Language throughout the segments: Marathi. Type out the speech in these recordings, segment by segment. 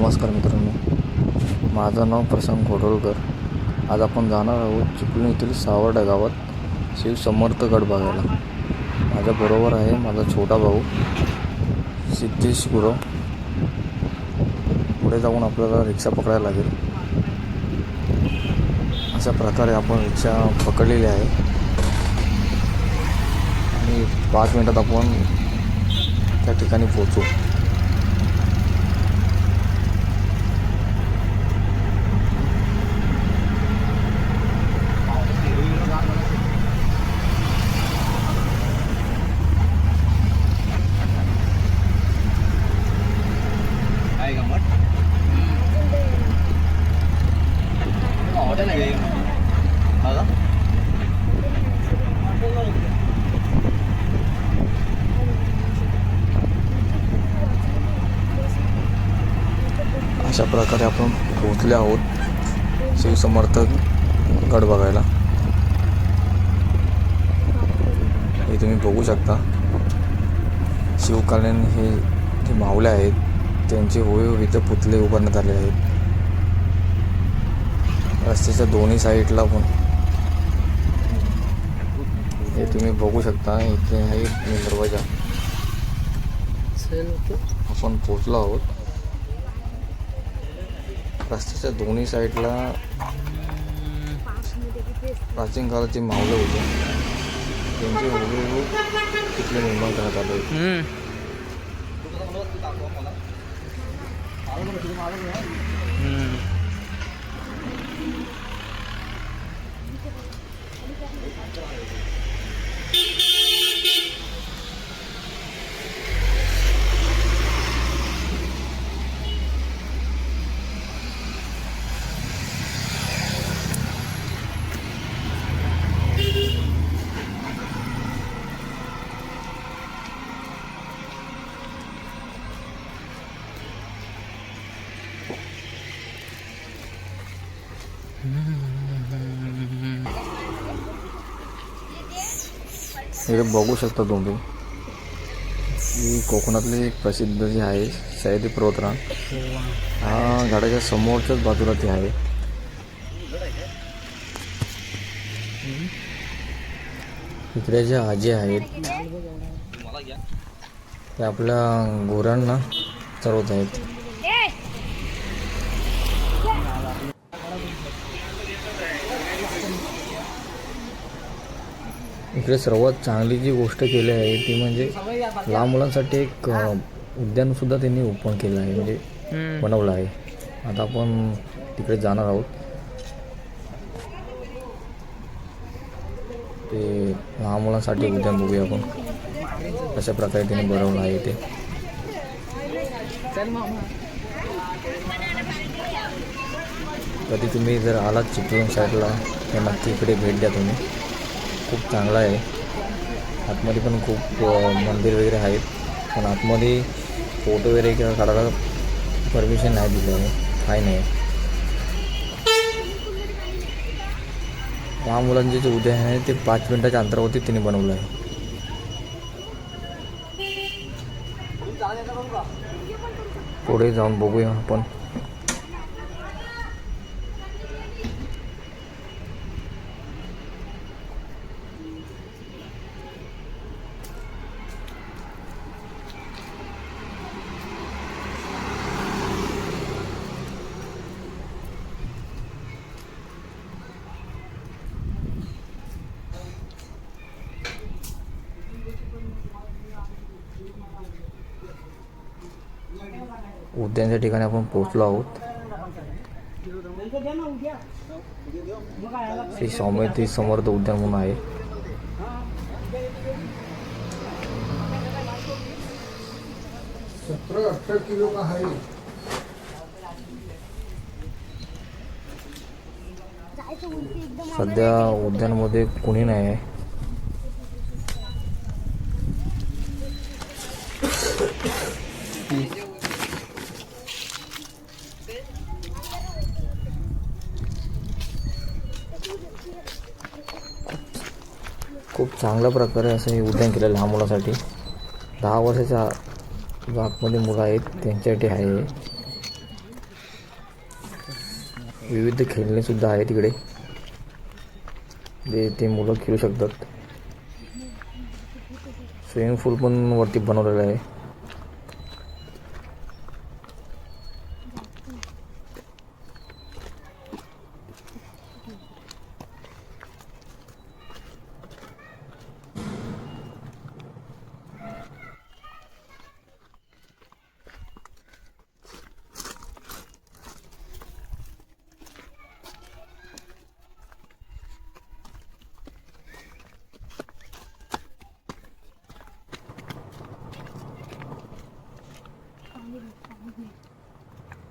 नमस्कार मित्रांनो. माझं नाव प्रशांत घोडोलकर. आज आपण जाणार आहोत चिपळूण येथील सावर्डा गावात शिव समर्थ गड बघायला. माझ्याबरोबर आहे माझा छोटा भाऊ सिद्धेश गुरव. पुढे जाऊन आपल्याला रिक्षा पकडायला लागेल. अशा प्रकारे आपण रिक्षा पकडलेली आहे. आणि पाच मिनटात आपण त्या ठिकाणी पोहोचू काय गंमत हॉटेल आहे का का अशा प्रकारे आपण पोहोचले आहोत शिवसमर्थ गड बघायला. हे तुम्ही बघू शकता. शिवकालीन हे जे मावले आहेत त्यांचे होय इथं पुतळे उभारण्यात आले आहेत. रस्त्याच्या दोन्ही साईडला पण. हे तुम्ही बघू शकता इथे आहे मेन दरवाजा. आपण पोचलो आहोत. रस्त्याच्या दोन्ही साईडला प्राचीन काळाचे मावळे होते. त्यांचे हुबेहूब तिथले निर्माण करण्यात आले होते. हे बघू शकता तुम्ही. ही कोकणातली एक प्रसिद्ध जी आहे सह्याद्री पर्वतरांग. हा झाडाच्या समोरच्याच बाजूला ती आहे. इकडे ज्या आजी आहेत ते आपल्या गोऱ्यांना चरवत आहेत. इकडे सर्वात चांगली जी गोष्ट केली आहे ती म्हणजे लहान मुलांसाठी एक उद्यान सुद्धा त्यांनी ओपन केलं आहे म्हणजे बनवलं आहे. आता आपण तिकडे जाणार आहोत. ते लहान मुलांसाठी उद्यान बघूया आपण. कशा प्रकारे त्यांनी बनवलं आहे ते. कधी तुम्ही जर आलात चिपळूण साईडला तर नक्की इकडे भेट द्या तुम्ही. खूप चांगला आहे. आतमध्ये पण खूप मंदिर वगैरे आहेत. पण आतमध्ये फोटो वगैरे किंवा काढायला परमिशन नाही दिलं आहे. काय नाही. लहान मुलांचे जे उद्यान आहे ते पाच मिनिटाच्या अंतरावरती त्यांनी बनवलं आहे. पुढे जाऊन बघूया आपण. उद्यानच्या ठिकाणी आपण पोहोचलो आहोत. श्री सौम्यती समर्थ उद्यान म्हणून आहे. किलो का है सध्या उद्यानमध्ये कुणी नाही आहे. चांगल्या प्रकारे असं हे उड्डाण केलं लहान मुलासाठी. दहा वर्षाच्या बागमध्ये मुलं आहेत त्यांच्यासाठी आहे. विविध खेळणेसुद्धा आहेत तिकडे. जे ते मुलं खेळू शकतात. स्विमिंग पूल पण वरती बनवलेलं आहे.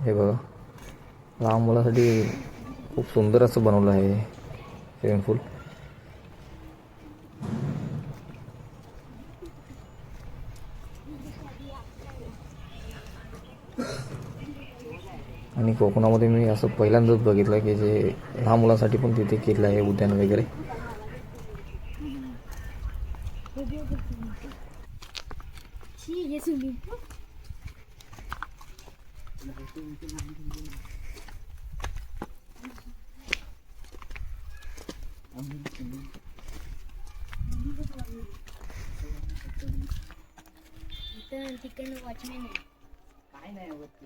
हे बघा. लहान मुलासाठी खूप सुंदर असं बनवलं आहे स्विमिंग पूल आणि कोकणामध्ये मी असं पहिल्यांदाच बघितलं की जे लहान मुलांसाठी पण तिथे केलं आहे उद्यान वगैरे शी ये स्विमिंग पूल इथं तिकडनं वॉचमॅन आहे. काय नाही वरती